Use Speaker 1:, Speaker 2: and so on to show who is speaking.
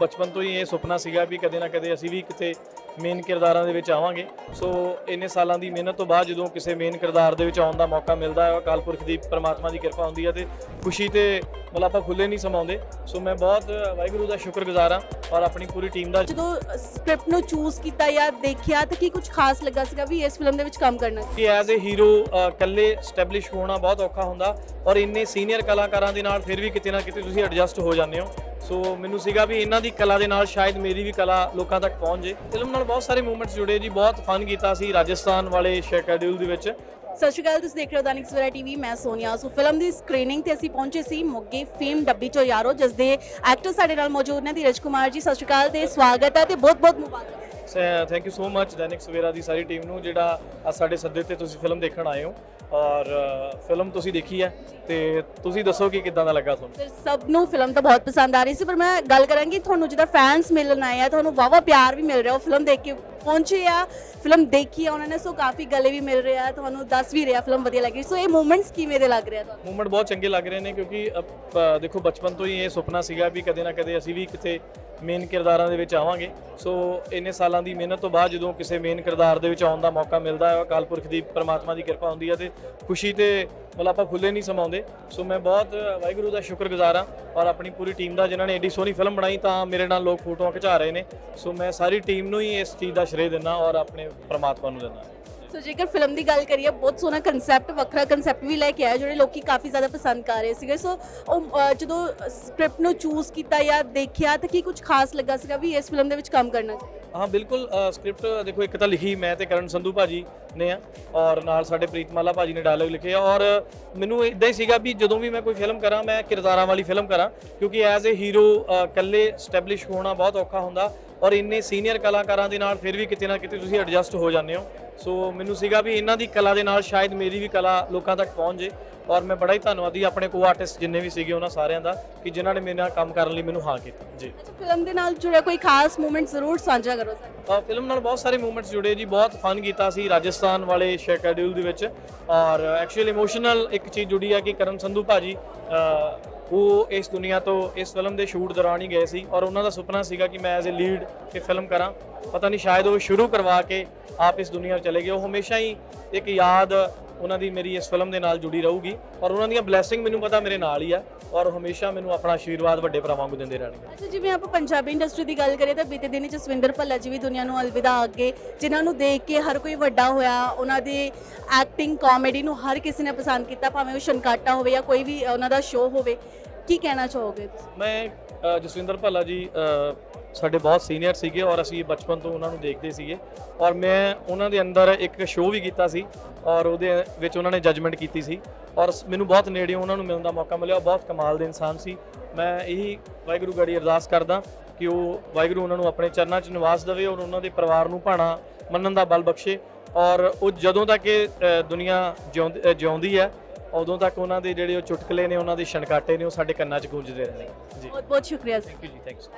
Speaker 1: ਬਚਪਨ ਤੋਂ ਹੀ ਇਹ ਸੁਪਨਾ ਸੀਗਾ ਵੀ ਕਦੇ ਨਾ ਕਦੇ ਅਸੀਂ ਵੀ ਕਿਤੇ ਮੇਨ ਕਿਰਦਾਰਾਂ ਦੇ ਵਿੱਚ ਆਵਾਂਗੇ। ਸੋ ਇੰਨੇ ਸਾਲਾਂ ਦੀ ਮਿਹਨਤ ਤੋਂ ਬਾਅਦ ਜਦੋਂ ਕਿਸੇ ਮੇਨ ਕਿਰਦਾਰ ਦੇ ਵਿੱਚ ਆਉਣ ਦਾ ਮੌਕਾ ਮਿਲਦਾ ਹੈ ਅਕਾਲ ਪੁਰਖ ਦੀ ਪ੍ਰਮਾਤਮਾ ਦੀ ਕਿਰਪਾ ਹੁੰਦੀ ਹੈ ਤੇ ਖੁਸ਼ੀ ਤੇ ਮਤਲਬ ਆਪਾਂ ਖੁੱਲੇ ਨਹੀਂ ਸਮਾਉਂਦੇ। ਸੋ ਮੈਂ ਬਹੁਤ ਵਾਹਿਗੁਰੂ ਦਾ ਸ਼ੁਕਰਗੁਜ਼ਾਰ ਹਾਂ ਔਰ ਆਪਣੀ ਪੂਰੀ ਟੀਮ ਦਾ
Speaker 2: ਜਦੋਂ ਸਕ੍ਰਿਪਟ ਨੂੰ ਚੂਜ਼ ਕੀਤਾ ਜਾਂ ਦੇਖਿਆ ਤਾਂ ਕੀ ਕੁਝ ਖਾਸ ਲੱਗਾ ਸੀਗਾ ਵੀ ਇਸ ਫਿਲਮ ਦੇ ਵਿੱਚ ਕੰਮ ਕਰਨਾ
Speaker 1: ਕਿ ਐਜ਼ ਅ ਹੀਰੋ ਇਕੱਲੇ ਸਟੈਬਲਿਸ਼ ਹੋਣਾ ਬਹੁਤ ਔਖਾ ਹੁੰਦਾ ਔਰ ਇੰਨੇ ਸੀਨੀਅਰ ਕਲਾਕਾਰਾਂ ਦੇ ਨਾਲ ਫਿਰ ਵੀ ਕਿਤੇ ਨਾ ਕਿਤੇ ਤੁਸੀਂ ਐਡਜਸਟ ਹੋ ਜਾਂਦੇ ਹੋ। ਸੋ ਮੈਨੂੰ ਸੀਗਾ ਵੀ ਇਹਨਾਂ ਦੀ ਕਲਾ ਦੇ ਨਾਲ ਸ਼ਾਇਦ ਮੇਰੀ ਵੀ ਕਲਾ ਲੋਕਾਂ ਤੱਕ ਪਹੁੰਚ ਜੇ। ਫਿਲਮ ਨਾਲ ਬਹੁਤ ਸਾਰੇ ਮੂਵਮੈਂਟਸ ਜੁੜੇ ਜੀ, ਬਹੁਤ ਫਨ ਕੀਤਾ ਸੀ ਰਾਜਸਥਾਨ ਵਾਲੇ ਸ਼ੈਡਿਊਲ ਦੇ ਵਿੱਚ।
Speaker 2: ਸਤਿ ਸ਼੍ਰੀ ਅਕਾਲ, ਤੁਸੀਂ ਦੇਖ ਰਹੇ ਹੋ ਦਾਨਿਕ ਸਵੇਰਾ ਟੀਵੀ, ਮੈਂ ਸੋਨੀਆ। ਸੋ ਫਿਲਮ ਦੀ ਸਕਰੀਨਿੰਗ ਤੇ ਅਸੀਂ ਪਹੁੰਚੇ ਸੀ ਮੋਗੇ ਫੇਮ ਡੱਬੀ ਚੋ ਯਾਰੋ ਜਿਸ ਦੇ ਐਕਟਰ ਸਾਡੇ ਨਾਲ ਮੌਜੂਦ ਨੇ ਧੀਰਜ ਕੁਮਾਰ ਜੀ। ਸਤਿ ਸ਼੍ਰੀ ਅਕਾਲ ਤੇ ਸਵਾਗਤ ਹੈ ਤੇ ਬਹੁਤ ਬਹੁਤ ਮੁਬਾਰਕ।
Speaker 1: Thank you so much Dainik Savera ਦੀ ਸਾਰੀ ਟੀਮ ਨੂੰ, ਜਿਹੜਾ ਅੱਜ ਸਾਡੇ ਸੱਦੇ ਤੇ ਤੁਸੀਂ ਫਿਲਮ ਦੇਖਣ ਆਏ ਹੋ। ਔਰ ਫਿਲਮ ਤੁਸੀਂ ਦੇਖੀ ਹੈ, ਤੇ ਤੁਸੀਂ ਦੱਸੋ ਕਿ ਕਿੱਦਾਂ ਦਾ ਲੱਗਾ ਤੁਹਾਨੂੰ?
Speaker 2: ਫਿਰ ਸਭ ਨੂੰ ਫਿਲਮ ਤਾਂ ਬਹੁਤ ਪਸੰਦ ਆ ਰਹੀ ਸੀ, ਪਰ ਮੈਂ ਗੱਲ ਕਰਾਂਗੀ, ਤੁਹਾਨੂੰ ਜਿਹਦਾ ਫੈਨਸ ਮਿਲਣ ਆਏ ਆ, ਤੁਹਾਨੂੰ ਵਾਵਾ ਪਿਆਰ ਵੀ ਮਿਲ ਰਿਹਾ, ਉਹ ਫਿਲਮ ਦੇਖ ਕੇ ਪਹੁੰਚੇ ਆ। ਫਿਲਮ ਦੇਖੀ ਆ ਉਹਨਾਂ ਨੇ ਸੋ ਕਾਫੀ ਗਲੇ ਵੀ ਮਿਲ ਰਿਹਾ ਤੁਹਾਨੂੰ ਦੱਸ ਵੀ ਰਿਹਾ ਫਿਲਮ ਵਧੀਆ ਲੱਗੀ। ਸੋ ਇਹ ਮੂਮੈਂਟਸ ਕਿਵੇਂ ਦੇ ਲੱਗ ਰਿਹਾ ਤੁਹਾਨੂੰ?
Speaker 1: ਮੂਵਮੈਂਟ ਬਹੁਤ ਚੰਗੇ ਲੱਗ ਰਹੇ ਨੇ ਕਿਉਂਕਿ ਅ, ਦੇਖੋ ਬਚਪਨ ਤੋਂ ਹੀ ਇਹ ਸੁਪਨਾ ਸੀਗਾ ਵੀ ਕਦੇ ਨਾ ਕਦੇ ਅਸੀਂ ਵੀ ਕਿਤੇ ਮੇਨ ਕਿਰਦਾਰਾਂ ਦੇ ਵਿੱਚ ਆਵਾਂਗੇ। ਸੋ ਇੰਨੇ ਸਾਲਾਂ ਦੀ ਮਿਹਨਤ ਤੋਂ ਬਾਅਦ ਜਦੋਂ ਕਿਸੇ ਮੇਨ ਕਿਰਦਾਰ ਦੇ ਵਿੱਚ ਆਉਣ ਦਾ ਮੌਕਾ ਮਿਲਦਾ ਹੈ ਅਕਾਲ ਪੁਰਖ ਦੀ ਪ੍ਰਮਾਤਮਾ ਦੀ ਕਿਰਪਾ ਹੁੰਦੀ ਹੈ ਤੇ ਖੁਸ਼ੀ ਤੇ ਮਤਲਬ ਆਪਾਂ ਖੁੱਲੇ ਨਹੀਂ ਸਮਾਉਂਦੇ। ਸੋ ਮੈਂ ਬਹੁਤ ਵਾਹਿਗੁਰੂ ਦਾ ਸ਼ੁਕਰਗੁਜ਼ਾਰ ਹਾਂ ਔਰ ਆਪਣੀ ਪੂਰੀ ਟੀਮ ਦਾ ਜਿਨ੍ਹਾਂ ਨੇ ਐਡੀ ਸੋਹਣੀ ਫਿਲਮ ਬਣਾਈ ਤਾਂ ਮੇਰੇ ਨਾਲ ਲੋਕ ਫੋਟੋਆਂ ਖਿਚਾ ਰਹੇ ਨੇ। ਸੋ ਮੈਂ ਸਾਰੀ ਟੀਮ ਨੂੰ ਹੀ ਇਸ ਚੀਜ਼ ਦਾ ਸ਼੍ਰੇਅ ਦਿੰਦਾ ਔਰ ਆਪਣੇ ਪ੍ਰਮਾਤਮਾ ਨੂੰ ਦਿੰਦਾ।
Speaker 2: ਸੋ ਜੇਕਰ ਫਿਲਮ ਦੀ ਗੱਲ ਕਰੀਏ ਬਹੁਤ ਸੋਹਣਾ ਕਨਸੈਪਟ ਵੱਖਰਾ ਕਨਸੈਪਟ ਵੀ ਲੈ ਕੇ ਆਇਆ ਜਿਹੜੇ ਲੋਕੀ ਕਾਫੀ ਜ਼ਿਆਦਾ ਪਸੰਦ ਕਰ ਰਹੇ ਸੀਗੇ। ਸੋ ਉਹ ਅ, ਜਦੋਂ ਸਕ੍ਰਿਪਟ ਨੂੰ ਚੂਜ਼ ਕੀਤਾ ਜਾਂ ਦੇਖਿਆ ਤਾਂ ਕੀ ਕੁਝ ਖਾਸ ਲੱਗਾ ਸੀਗਾ ਵੀ ਇਸ ਫਿਲਮ ਦੇ ਵਿੱਚ ਕੰਮ ਕਰਨਾ?
Speaker 1: ਹਾਂ ਬਿਲਕੁਲ ਸਕ੍ਰਿਪਟ ਦੇਖੋ ਇੱਕ ਤਾਂ ਲਿਖੀ ਮੈਂ ਤੇ ਕਰਨ ਸੰਧੂ ਭਾਜੀ ਨੇ ਆ ਔਰ ਨਾਲ ਸਾਡੇ ਪ੍ਰੀਤਮਾਲਾ ਭਾਜੀ ਨੇ ਡਾਇਲੌਗ ਲਿਖੇ ਆ ਔਰ ਮੈਨੂੰ ਇਦਾਂ ਹੀ ਸੀਗਾ ਵੀ ਜਦੋਂ ਵੀ ਮੈਂ ਕੋਈ ਫਿਲਮ ਕਰਾਂ ਮੈਂ ਕਿਰਦਾਰਾਂ ਵਾਲੀ ਫਿਲਮ ਕਰਾਂ ਕਿਉਂਕਿ ਐਜ਼ ਅ ਹੀਰੋ ਇਕੱਲੇ ਸਟੈਬਲਿਸ਼ ਹੋਣਾ ਬਹੁਤ ਔਖਾ ਹੁੰਦਾ ਔਰ ਇੰਨੇ ਸੀਨੀਅਰ ਕਲਾਕਾਰਾਂ ਦੇ ਨਾਲ ਫਿਰ ਵੀ ਕਿਤੇ ਨਾ ਕਿਤੇ ਤੁਸੀਂ ਐਡਜਸਟ ਹੋ ਜਾਂਦੇ ਹੋ। ਸੋ ਮੈਨੂੰ ਸੀਗਾ ਵੀ ਇਹਨਾਂ ਦੀ ਕਲਾ ਦੇ ਨਾਲ ਸ਼ਾਇਦ ਮੇਰੀ ਵੀ ਕਲਾ ਲੋਕਾਂ ਤੱਕ ਪਹੁੰਚ ਜੇ। ਔਰ ਮੈਂ ਬੜਾ ਹੀ ਧੰਨਵਾਦੀ ਆਪਣੇ ਕੋ ਆਰਟਿਸਟ ਜਿੰਨੇ ਵੀ ਸੀਗੇ ਉਹਨਾਂ ਸਾਰਿਆਂ ਦਾ ਕਿ ਜਿਨ੍ਹਾਂ ਨੇ ਮੇਰੇ ਨਾਲ ਕੰਮ ਕਰਨ ਲਈ ਮੈਨੂੰ ਹਾਂ ਕੀਤਾ। ਜੀ।
Speaker 2: ਫਿਲਮ ਦੇ ਨਾਲ ਜੁੜਿਆ ਕੋਈ ਖਾਸ ਮੂਮੈਂਟ ਜ਼ਰੂਰ ਸਾਂਝਾ ਕਰੋ ਸਰ।
Speaker 1: ਫਿਲਮ ਨਾਲ ਬਹੁਤ ਸਾਰੇ ਮੂਵਮੈਂਟਸ ਜੁੜੇ ਜੀ ਬਹੁਤ ਫਨ ਕੀਤਾ ਸੀ ਰਾਜਸਥਾਨ ਵਾਲੇ ਸ਼ੈਡਿਊਲ ਦੇ ਵਿੱਚ। ਔਰ ਐਕਚੁਅਲੀ ਇਮੋਸ਼ਨਲ ਇੱਕ ਚੀਜ਼ ਜੁੜੀ ਆ ਕਿ ਕਰਨ ਸੰਧੂ ਭਾਜੀ ਉਹ ਇਸ ਦੁਨੀਆ ਤੋਂ, ਇਸ ਫਿਲਮ ਦੇ ਸ਼ੂਟ ਦੌਰਾਨ ਹੀ ਗਏ ਸੀ ਔਰ ਉਹਨਾਂ ਦਾ ਸੁਪਨਾ ਸੀਗਾ ਕਿ ਮੈਂ ਐਜ਼ ਅ ਲੀਡ ਇਹ ਫਿਲਮ ਕਰਾਂ। ਪਤਾ ਨਹੀਂ, ਸ਼ਾਇਦ ਉਹ ਸ਼ੁਰੂ ਕਰਵਾ ਕੇ ਆਪ ਇਸ ਦੁਨੀਆ 'ਚ ਚਲੇ ਗਏ। ਉਹ ਹਮੇਸ਼ਾ ਹੀ ਇੱਕ ਯਾਦ ਉਹਨਾਂ ਦੀ ਮੇਰੀ ਇਸ ਫਿਲਮ ਦੇ ਨਾਲ ਜੁੜੀ ਰਹੂਗੀ ਔਰ ਉਹਨਾਂ ਦੀਆਂ ਬਲੇਸਿੰਗ ਮੈਨੂੰ ਪਤਾ ਮੇਰੇ ਨਾਲ ਹੀ ਆ ਔਰ ਹਮੇਸ਼ਾ ਮੈਨੂੰ ਆਪਣਾ ਆਸ਼ੀਰਵਾਦ ਵੱਡੇ ਭਰਾਵਾਂ ਵਾਂਗੂ ਦਿੰਦੇ ਰਹਿਣਗੇ।
Speaker 2: ਅੱਛਾ ਜਿਵੇਂ ਆਪਾਂ ਪੰਜਾਬੀ ਇੰਡਸਟਰੀ ਦੀ ਗੱਲ ਕਰੀਏ ਤਾਂ ਬੀਤੇ ਦਿਨੀ ਜਸਵਿੰਦਰ ਭੱਲਾ ਜੀ ਵੀ ਦੁਨੀਆ ਨੂੰ ਅਲਵਿਦਾ ਅੱਗੇ ਜਿਨ੍ਹਾਂ ਨੂੰ ਦੇਖ ਕੇ ਹਰ ਕੋਈ ਵੱਡਾ ਹੋਇਆ ਉਹਨਾਂ ਦੀ ਐਕਟਿੰਗ ਕਾਮੇਡੀ ਨੂੰ ਹਰ ਕਿਸੇ ਨੇ ਪਸੰਦ ਕੀਤਾ ਭਾਵੇਂ ਉਹ ਸ਼ਨਕਾਟਾ ਹੋਵੇ ਜਾਂ ਕੋਈ ਵੀ ਉਹਨਾਂ ਦਾ ਸ਼ੋਅ ਹੋਵੇ। ਕੀ ਕਹਿਣਾ ਚਾਹੋਗੇ ਤੁਸੀਂ?
Speaker 1: ਮੈਂ ਜਸਵਿੰਦਰ ਭੱਲਾ ਜੀ ਸਾਡੇ ਬਹੁਤ ਸੀਨੀਅਰ ਸੀਗੇ ਔਰ ਅਸੀਂ ਬਚਪਨ ਤੋਂ ਉਹਨਾਂ ਨੂੰ ਦੇਖਦੇ ਸੀਗੇ। ਔਰ ਮੈਂ ਉਹਨਾਂ ਦੇ ਅੰਦਰ ਇੱਕ ਸ਼ੋਅ ਵੀ ਕੀਤਾ ਸੀ ਔਰ ਉਹਦੇ ਵਿੱਚ ਉਹਨਾਂ ਨੇ ਜੱਜਮੈਂਟ ਕੀਤੀ ਸੀ। ਔਰ ਮੈਨੂੰ ਬਹੁਤ ਨੇੜਿਓਂ ਉਹਨਾਂ ਨੂੰ ਮਿਲਣ ਦਾ ਮੌਕਾ ਮਿਲਿਆ। ਉਹ ਬਹੁਤ ਕਮਾਲ ਦੇ ਇਨਸਾਨ ਸੀ। ਮੈਂ ਇਹੀ ਵਾਹਿਗੁਰੂ ਗੜੀ ਅਰਦਾਸ ਕਰਦਾ ਕਿ ਉਹ ਵਾਹਿਗੁਰੂ ਉਹਨਾਂ ਨੂੰ ਆਪਣੇ ਚਰਨਾਂ 'ਚ ਨਿਵਾਸ ਦੇਵੇ ਔਰ ਉਹਨਾਂ ਦੇ ਪਰਿਵਾਰ ਨੂੰ ਭਾਣਾ ਮੰਨਣ ਦਾ ਬਲ ਬਖਸ਼ੇ। ਔਰ ਉਹ ਜਦੋਂ ਤੱਕ ਇਹ ਦੁਨੀਆ ਜਿਉਂਦੀ ਹੈ ਉਦੋਂ ਤੱਕ ਉਹਨਾਂ ਦੇ ਜਿਹੜੇ ਉਹ ਚੁਟਕਲੇ ਨੇ ਉਹਨਾਂ ਦੇ ਛਣਕਾਟੇ ਨੇ ਉਹ ਸਾਡੇ ਕੰਨਾਂ 'ਚ ਗੂੰਜਦੇ ਰਹਿਣੇ ਜੀ।
Speaker 2: ਬਹੁਤ ਬਹੁਤ ਸ਼ੁਕਰੀਆ
Speaker 1: ਥੈਂਕ ਯੂ ਜੀ ਥੈਂਕਸ